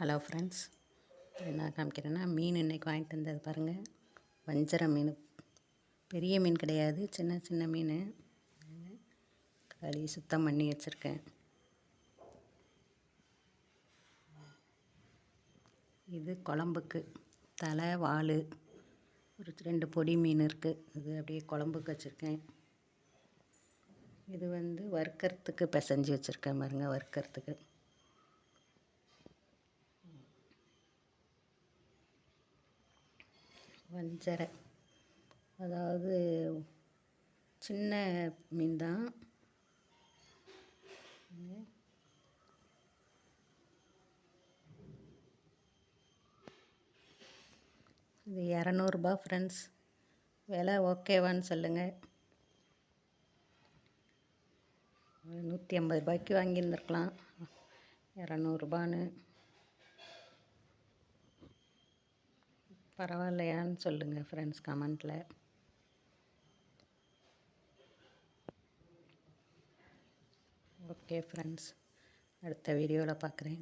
Hello friends என்ன காமிக்கிறேன்னா மீன் இன்றைக்கி வாங்கிட்டு வந்தது பாருங்கள் வஞ்சர மீன். பெரிய மீன் கிடையாது சின்ன சின்ன மீன். கழுவி சுத்தம் பண்ணி வச்சுருக்கேன். இது குழம்புக்கு. தலை வால் ஒரு ரெண்டு பொடி மீன் இருக்குது இது அப்படியே குழம்புக்கு வச்சுருக்கேன். இது வந்து வறுக்கிறதுக்கு பிசைஞ்சு வச்சுருக்கேன் பாருங்கள் வறுக்கிறதுக்கு. வஞ்சரை. அதாவது சின்ன மீன் தான் இது இரநூறுபா ஃப்ரெண்ட்ஸ் விலை ஓகேவான்னு சொல்லுங்கள் நூற்றி ஐம்பது ரூபாய்க்கு வாங்கியிருந்துருக்கலாம். இரநூறுபான்னு. பரவாயில்லையான்னு சொல்லுங்கள் ஃப்ரெண்ட்ஸ் கமெண்ட்டில் ஓகே ஃப்ரெண்ட்ஸ் அடுத்த வீடியோவில் பார்க்குறேன்